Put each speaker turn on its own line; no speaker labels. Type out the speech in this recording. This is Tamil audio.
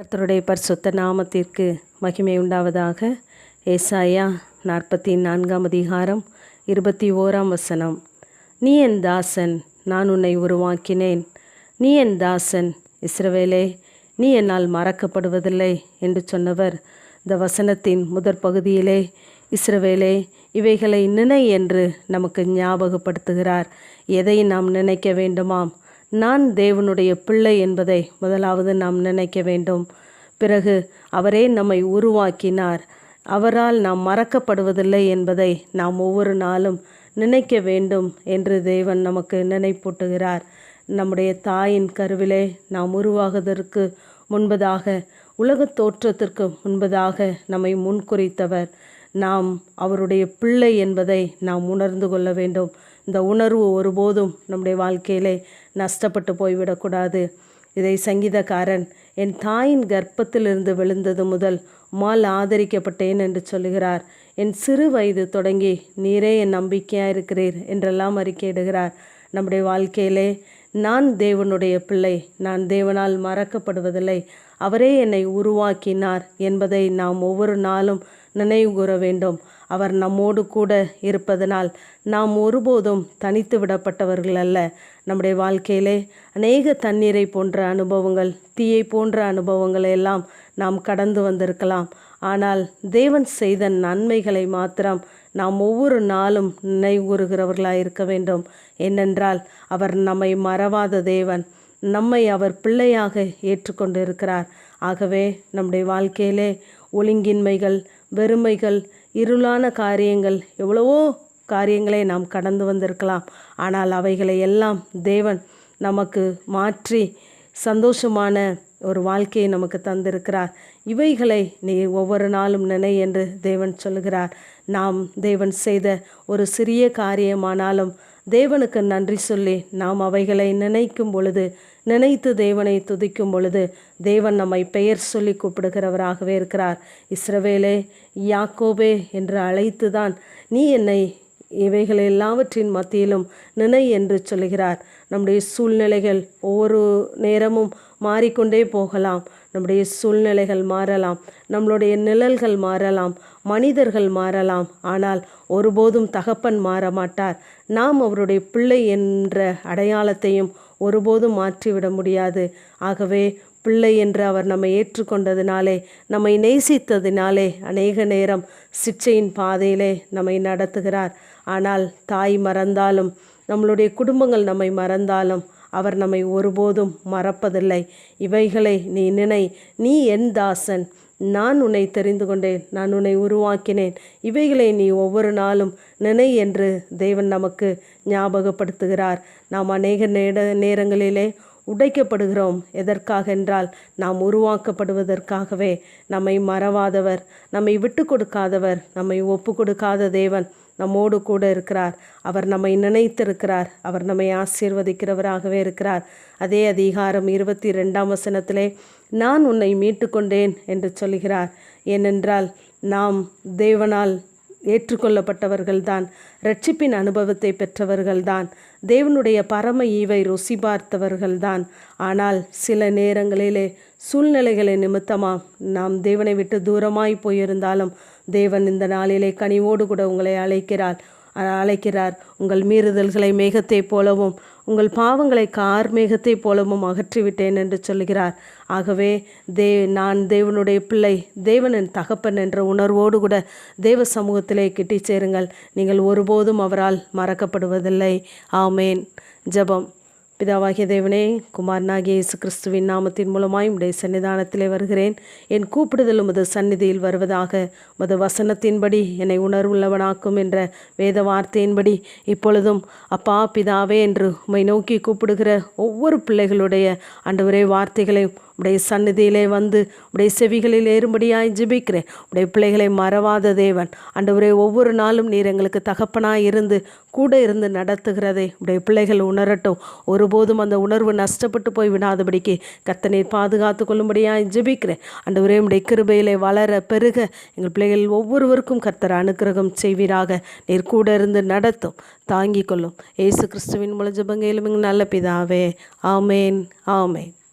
கர்த்தருடைய பரிசுத்த நாமத்திற்கு மகிமை உண்டாவதாக. ஏசாயா நாற்பத்தி நான்காம் அதிகாரம் இருபத்தி ஓராம் வசனம். நீ என் தாசன் நான் உன்னை உருவாக்கினேன். நீ என் தாசன் இஸ்ரவேலே நீ என்னால் மறக்கப்படுவதில்லை என்று சொன்னவர். இந்த வசனத்தின் முதற் பகுதியிலே இஸ்ரவேலே இவைகளை நினை என்று நமக்கு ஞாபகப்படுத்துகிறார். எதை நாம் நினைக்க வேண்டுமாம்? நான் தேவனுடைய பிள்ளை என்பதை முதலாவது நாம் நினைக்க வேண்டும். பிறகு அவரே நம்மை உருவாக்கினார். அவரால் நாம் மறக்கப்படுவதில்லை என்பதை நாம் ஒவ்வொரு நாளும் நினைக்க வேண்டும் என்று தேவன் நமக்கு நினைப்பூட்டுகிறார். நம்முடைய தாயின் கருவிலே நாம் உருவாகுவதற்கு முன்பதாக உலகத் தோற்றத்திற்கு முன்பதாக நம்மை முன்குறித்தவர். நாம் அவருடைய பிள்ளை என்பதை நாம் உணர்ந்து கொள்ள வேண்டும். இந்த உணர்வு ஒருபோதும் நம்முடைய வாழ்க்கையிலே நஷ்டப்பட்டு போய்விடக்கூடாது. இதை சங்கீதக்காரன் என் தாயின் கர்ப்பத்திலிருந்து விழுந்தது முதல் மால் ஆதரிக்கப்பட்டேன் என்று சொல்லுகிறார். என் சிறு வயது தொடங்கி நீரே என் நம்பிக்கையாக இருக்கிறீர் என்றெல்லாம் அறிக்கையிடுகிறார். நம்முடைய வாழ்க்கையிலே நான் தேவனுடைய பிள்ளை நான் தேவனால் மறக்கப்படுவதில்லை. அவரே என்னை உருவாக்கினார் என்பதை நாம் ஒவ்வொரு நாளும் நினைவு கூற வேண்டும். அவர் நம்மோடு கூட இருப்பதனால் நாம் ஒருபோதும் தனித்து விடப்பட்டவர்கள் அல்ல. நம்முடைய வாழ்க்கையிலே அநேக தண்ணீரை போன்ற அனுபவங்கள் தீயை போன்ற அனுபவங்களை எல்லாம் நாம் கடந்து வந்திருக்கலாம். ஆனால் தேவன் செய்த நன்மைகளை மாத்திரம் நாம் ஒவ்வொரு நாளும் நினைவுறுகிறவர்களாக இருக்க வேண்டும். ஏனென்றால் அவர் நம்மை மறவாத தேவன். நம்மை அவர் பிள்ளையாக ஏற்றுக்கொண்டு இருக்கிறார் ஆகவே நம்முடைய வாழ்க்கையிலே ஒழுங்கின்மைகள் வெறுமைகள் இருளான காரியங்கள் எவ்வளவோ காரியங்களை நாம் கடந்து வந்திருக்கலாம். ஆனால் அவைகளை எல்லாம் தேவன் நமக்கு மாற்றி சந்தோஷமான ஒரு வாழ்க்கையை நமக்கு தந்திருக்கிறார். இவைகளை நீ ஒவ்வொரு நாளும் நினை என்று தேவன் சொல்கிறார் நாம் தேவன் செய்த ஒரு சிறிய காரியமானாலும் தேவனுக்கு நன்றி சொல்லி நாம் அவைகளை நினைக்கும் பொழுது நினைத்து தேவனை துதிக்கும் பொழுது தேவன் நம்மை பெயர் சொல்லி கூப்பிடுகிறவராகவே இருக்கிறார். இஸ்ரவேலே யாக்கோபே என்று அழைத்து தான் நீ என்னை இவைகள் எல்லாவற்றின் மத்தியிலும் நினை என்று சொல்கிறார். நம்முடைய சூழ்நிலைகள் ஒவ்வொரு நேரமும் மாறிக்கொண்டே போகலாம். நம்முடைய சூழ்நிலைகள் மாறலாம். நம்மளுடைய நிழல்கள் மாறலாம். மனிதர்கள் மாறலாம். ஆனால் ஒருபோதும் தகப்பன் மாற மாட்டார் நாம் அவருடைய பிள்ளை என்ற அடையாளத்தையும் ஒருபோதும் மாற்றிவிட முடியாது. ஆகவே பிள்ளை என்று அவர் நம்மை ஏற்றுக்கொண்டதினாலே நம்மை நேசித்ததினாலே அநேக நேரம் சிச்சையின் பாதையிலே நம்மை நடத்துகிறார். ஆனால் தாய் மறந்தாலும் நம்மளுடைய குடும்பங்கள் நம்மை மறந்தாலும் அவர் நம்மை ஒருபோதும் மறப்பதில்லை. இவைகளை நீ நினை நீ என் தாசன் நான் உன்னை தெரிந்து கொண்டேன். நான் உன்னை உருவாக்கினேன். இவைகளை நீ ஒவ்வொரு நாளும் நினை என்று தேவன் நமக்கு ஞாபகப்படுத்துகிறார். நாம் அநேக நேர நேரங்களிலே உடைக்கப்படுகிறோம். எதற்காக என்றால் நாம் உருவாக்கப்படுவதற்காகவே. நம்மை மறவாதவர் நம்மை விட்டு கொடுக்காதவர் நம்மை ஒப்பு கொடுக்காத தேவன் நம்மோடு கூட இருக்கிறார். அவர் நம்மை நினைத்திருக்கிறார். அவர் நம்மை ஆசீர்வதிக்கிறவராகவே இருக்கிறார். அதே அதிகாரம் இருபத்தி ரெண்டாம் வசனத்திலே நான் உன்னை மீட்டு கொண்டேன் என்று சொல்கிறார். ஏனென்றால் நாம் தேவனால் ஏற்றுக்கொள்ளப்பட்டவர்கள்தான். ரட்சிப்பின் அனுபவத்தை பெற்றவர்கள்தான். தேவனுடைய பரம ஈவை ருசி பார்த்தவர்கள்தான். ஆனால் சில நேரங்களிலே சூழ்நிலைகளை நிமித்தமாக நாம் தேவனை விட்டு தூரமாய் போயிருந்தாலும் தேவன் இந்த நாளிலே கனிவோடு கூட உங்களை அழைக்கிறார். அழைக்கிறார். உங்கள் மீறுதல்களை மேகத்தைப் போலவும் உங்கள் பாவங்களை கார் மேகத்தைப் போலவும் அகற்றிவிட்டேன் என்று சொல்கிறார் ஆகவே தே நான் தேவனுடைய பிள்ளை தேவனின் தகப்பன் என்ற உணர்வோடு கூட தேவ சமூகத்திலே கிட்டி சேருங்கள். நீங்கள் ஒருபோதும் அவரால் மறக்கப்படுவதில்லை. ஆமேன். ஜபம். பிதாவாகிய தேவனே குமாரனாகிய இயேசு கிறிஸ்துவின் நாமத்தின் மூலமாய் உடைய சன்னிதானத்திலே வருகிறேன். என் கூப்பிடுதல் உமது சந்நிதியில் வருவதாக உமது வசனத்தின்படி என்னை உணர்வுள்ளவனாக்கும் என்ற வேத வார்த்தையின்படி இப்பொழுதும் அப்பா பிதாவே என்று உம்மை நோக்கி கூப்பிடுகிற ஒவ்வொரு பிள்ளைகளுடைய அண்டவரே வார்த்தைகளை உடைய சந்நிதியிலே வந்து உடைய செவிகளில் ஏறும்படியாய் ஜிபிக்கிறேன். உடைய பிள்ளைகளை மறவாத தேவன். அண்டவரே ஒவ்வொரு நாளும் நீர் எங்களுக்கு தகப்பனாக இருந்து கூட இருந்து நடத்துகிறதை உடைய பிள்ளைகள் உணரட்டும். ஒருபோதும் அந்த உணர்வு நஷ்டப்பட்டு போய் விடாதபடிக்கு கத்தனை பாதுகாத்து கொள்ளும்படியாய் ஜிபிக்கிறேன். அண்டவரே உடைய கிருபையிலே வளர பெருக. எங்கள் பிள்ளைகள் ஒவ்வொருவருக்கும் கர்த்தர் அனுக்கிரகம் செய்வீராக. நீர் கூட இருந்து நடத்தும் தாங்கிக் கொள்ளும். ஏசு கிறிஸ்துவின் மூலம் ஜபங்கையிலும் நல்ல பிதாவே. ஆமேன் ஆமேன்.